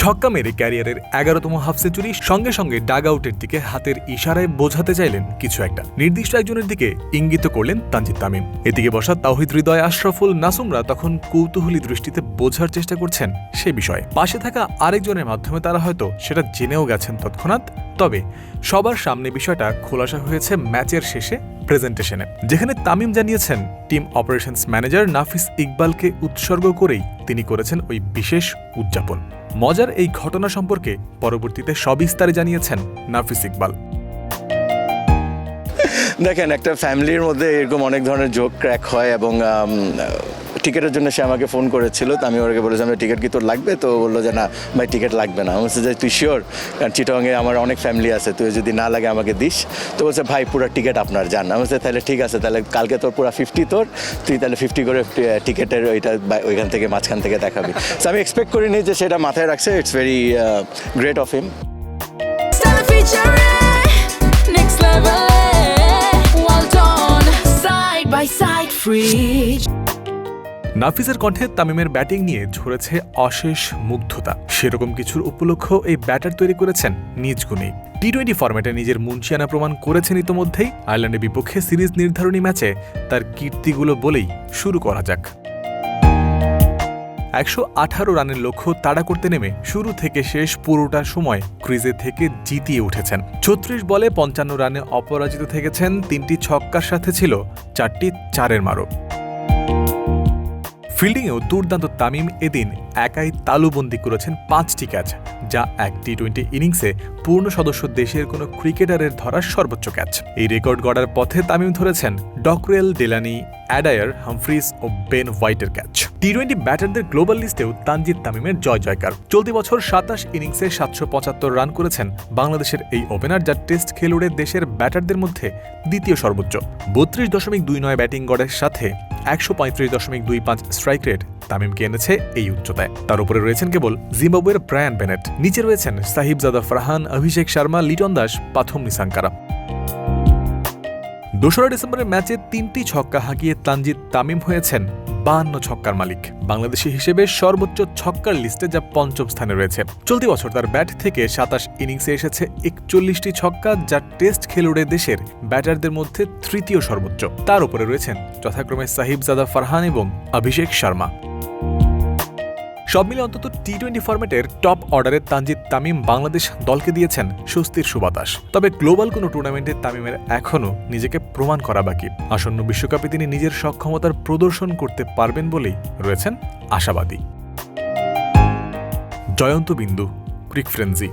ছক্কা মেরে ক্যারিয়ারের এগারোতম হাফ সেঞ্চুরি সঙ্গে সঙ্গে ডাগ আউটের দিকে হাতের ইশারায় বোঝাতে চাইলেন কিছু একটা। নির্দিষ্ট একজনের দিকে ইঙ্গিত করলেন তানজিদ তামিম। এদিকে বসা তাওহিদ হৃদয়, আশরাফুল নাসুমরা তখন কৌতূহলী দৃষ্টিতে বোঝার চেষ্টা করছেন সে বিষয়ে। পাশে থাকা আরেকজনের মাধ্যমে তারা হয়তো সেটা জেনেও গেছেন তৎক্ষণাৎ। তবে সবার সামনে বিষয়টা খোলাসা হয়েছে ম্যাচের শেষে প্রেজেন্টেশনে। যেখানে তামিম জানিয়েছেন, টিম অপারেশনস ম্যানেজার নাফিস ইকবালকে উৎসর্গ করেই তিনি করেছেন ওই বিশেষ উদযাপন। মজার এই ঘটনা সম্পর্কে পরবর্তীতে সবিস্তারে জানিয়েছেন নাফিস ইকবাল। দেখেন একটা ফ্যামিলির মধ্যে এরকম অনেক ধরনের জোক ক্র্যাক হয় এবং আম, টিকিটের জন্য সে আমাকে ফোন করেছিল, তো আমি ওকে বলেছিলাম টিকিট কি তোর লাগবে? তো বলল যে, না, ভাই, টিকিট লাগবে না। আমি যে, তুই শিওর কারণ চিটংয়ে আমার অনেক ফ্যামিলি আছে, তুই যদি না লাগে আমাকে দিস। তো বলছে, ভাই, পুরো টিকিট আপনার, যান। আমি বলছি, তাহলে ঠিক আছে, তাহলে কালকে তোর পুরো ফিফটি তোর, তুই তাহলে ফিফটি করে টিকিটের ওইটা ওইখান থেকে মাঝখান থেকে দেখাবি। তো আমি এক্সপেক্ট করিনি যে সেটা মাথায় রাখছে it's very great of him next. নাফিসের কণ্ঠে তামিমের ব্যাটিং নিয়ে ঝরেছে অশেষ মুগ্ধতা। সেরকম কিছুর উপলক্ষ এই ব্যাটার তৈরি করেছেন নিজ গুণেই টি টোয়েন্টি ফরম্যাটে নিজের মুন্সিয়ানা প্রমাণ করেছেন ইতোমধ্যেই। আয়ারল্যান্ডের বিপক্ষে সিরিজ নির্ধারণী ম্যাচে তার কীর্তিগুলো বলেই শুরু করা যাক। একশো আঠারো রানের লক্ষ্য তাড়া করতে নেমে শুরু থেকে শেষ পুরোটা সময় ক্রিজে থেকে জিতিয়ে উঠেছেন। ছত্রিশ বলে পঞ্চান্ন রানে অপরাজিত থেকেছেন, তিনটি ছক্কার সাথে ছিল চারটি চারের মারও। ফিল্ডিংয়েও দুর্দান্ত তামিম এদিন একাই তালুবন্দি করেছেন পাঁচটি ক্যাচ, যা এক টি টোয়েন্টি ইনিংসে পূর্ণ সদস্য দেশের কোনো ক্রিকেটারের ধরার সর্বোচ্চ ক্যাচ। এই রেকর্ড গড়ার পথে তামিম ধরেছেন ডকরেল, ডেলানি, অ্যাডায়ার, হামফ্রিজ ও বেন হোয়াইটের ক্যাচ। টি টোয়েন্টি ব্যাটারদের গ্লোবাল লিস্টেও তানজিদ তামিমের জয় জয়কার। চলতি বছর সাতাশ ইনিংসে সাতশো পঁচাত্তর রান করেছেন বাংলাদেশের এই ওপেনার, যা টেস্ট খেলুড়ে দেশের ব্যাটারদের মধ্যে দ্বিতীয় সর্বোচ্চ। বত্রিশ দশমিক দুই নয় ব্যাটিং গড়ের সাথে একশো পঁয়ত্রিশ দশমিক দুই পাঁচ স্ট্রাইক রেট তামিমকে এনেছে এই উচ্চতায়। তার উপরে রয়েছেন কেবল জিম্বাবুয়ের ব্রায়ান বেনেট। নিচে রয়েছেন সাহিবজাদা ফারহান, অভিষেক শর্মা, লিটন দাস, পাথম নিসাঙ্কারা। দোসরা ডিসেম্বরের ম্যাচে তিনটি ছক্কা হাঁকিয়ে তানজিদ তামিম হয়েছেন বাহান্ন ছক্কার মালিক। বাংলাদেশি হিসেবে সর্বোচ্চ ছক্কার লিস্টে যা পঞ্চম স্থানে রয়েছে। চলতি বছর তার ব্যাট থেকে সাতাশ ইনিংসে এসেছে একচল্লিশটি ছক্কা, যা টেস্ট খেলুড়ে দেশের ব্যাটারদের মধ্যে তৃতীয় সর্বোচ্চ। তার উপরে রয়েছেন যথাক্রমে সাহিবজাদা ফারহান এবং অভিষেক শর্মা। সব মিলে অন্তত টি টোয়েন্টি ফরম্যাটের টপ অর্ডারের তানজিদ তামিম বাংলাদেশ দলকে দিয়েছেন স্বস্তির সুবাতাস। তবে গ্লোবাল কোনো টুর্নামেন্টে তামিমের এখনও নিজেকে প্রমাণ করা বাকি। আসন্ন বিশ্বকাপে তিনি নিজের সক্ষমতার প্রদর্শন করতে পারবেন বলেই রয়েছেন আশাবাদী। জয়ন্ত বিন্দু ক্রিক ফ্রেন্সি